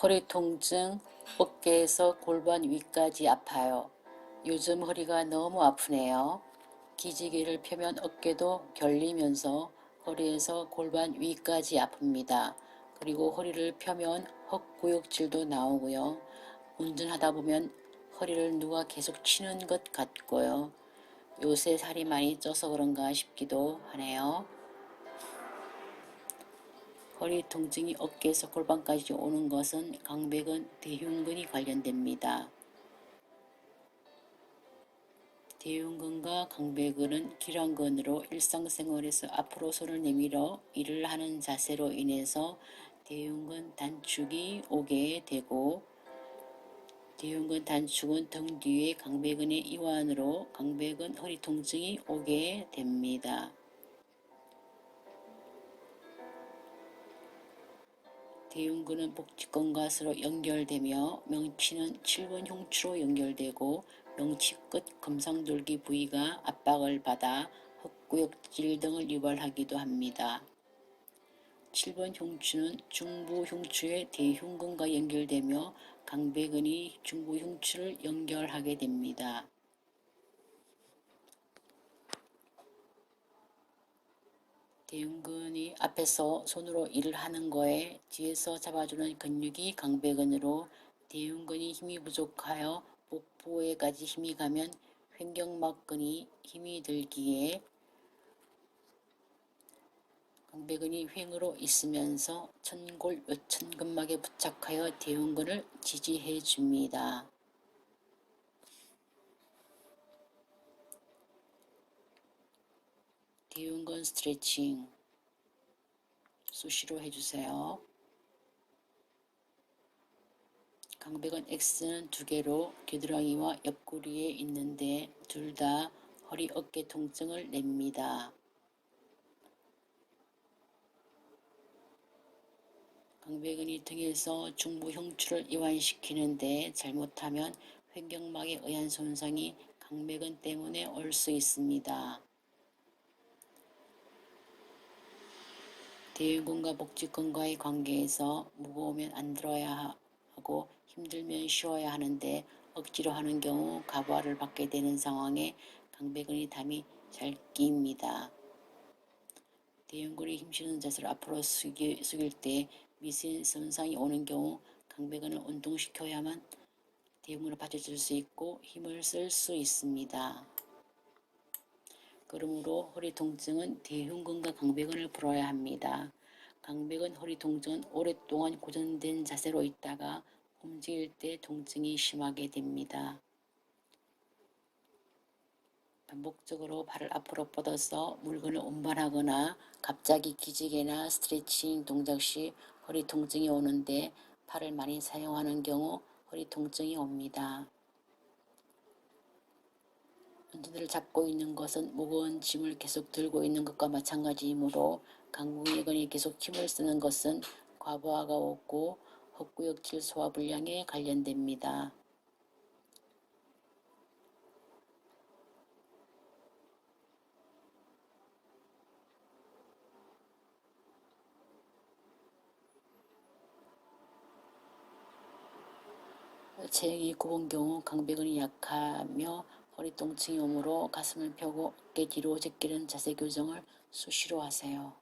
허리 통증, 어깨에서 골반 위까지 아파요. 요즘 허리가 너무 아프네요. 기지개를 펴면 어깨도 결리면서 허리에서 골반 위까지 아픕니다. 그리고 허리를 펴면 헛구역질도 나오고요. 운전하다 보면 허리를 누가 계속 치는 것 같고요. 요새 살이 많이 쪄서 그런가 싶기도 하네요. 허리 통증이 어깨에서 골반까지 오는 것은 강백은 대흉근이 관련됩니다. 대흉근과 강배근은 기란근으로 일상생활에서 앞으로 손을 내밀어 일을 하는 자세로 인해서 대흉근 단축이 오게 되고 대흉근 단축은 등 뒤의 강배근의 이완으로 강배근 허리 통증이 오게 됩니다. 대흉근은 복직근과 서로 연결되며 명치는 7번 흉추로 연결되고 명치 끝 금상돌기 부위가 압박을 받아 헛구역질 등을 유발하기도 합니다. 7번 흉추는 중부 흉추의 대흉근과 연결되며 강배근이 중부 흉추를 연결하게 됩니다. 대흉근이 앞에서 손으로 일을 하는 거에 뒤에서 잡아주는 근육이 강배근으로 대흉근이 힘이 부족하여 복부에까지 힘이 가면 횡격막근이 힘이 들기에 강배근이 횡으로 있으면서 천골 요천근막에 부착하여 대흉근을 지지해 줍니다. 대흉근 스트레칭 수시로 해주세요. 강백은 X는 두 개로 겨드랑이와 옆구리에 있는데 둘 다 허리 어깨 통증을 냅니다. 강백은이 등에서 중부 흉추를 이완시키는데 잘못하면 횡격막에 의한 손상이 강백은 때문에 올 수 있습니다. 대흉근과 복직근과의 관계에서 무거우면 안 들어야 하고 힘들면 쉬어야 하는데 억지로 하는 경우 가부화를 받게 되는 상황에 강배근이 담이 잘 끼입니다. 대흉근이 힘쓰는 자세를 앞으로 숙일, 숙일 때 미세 손상이 오는 경우 강배근을 운동시켜야만 대흉근을 받쳐줄 수 있고 힘을 쓸 수 있습니다. 그러므로 허리 통증은 대흉근과 강배근을 풀어야 합니다. 강배근 허리 통증은 오랫동안 고정된 자세로 있다가 움직일 때 통증이 심하게 됩니다. 반복적으로 발을 앞으로 뻗어서 물건을 운반하거나 갑자기 기지개나 스트레칭 동작 시 허리 통증이 오는데 팔을 많이 사용하는 경우 허리 통증이 옵니다. 운전대를 잡고 있는 것은 무거운 짐을 계속 들고 있는 것과 마찬가지이므로 강국예근이 계속 힘을 쓰는 것은 과부하가 오고 헛구역질 소화 불량에 관련됩니다. 체형이 굽은 경우 강배근이 약하며 허리 통증이 오므로 가슴을 펴고 어깨 뒤로 제끼는 자세 교정을 수시로 하세요.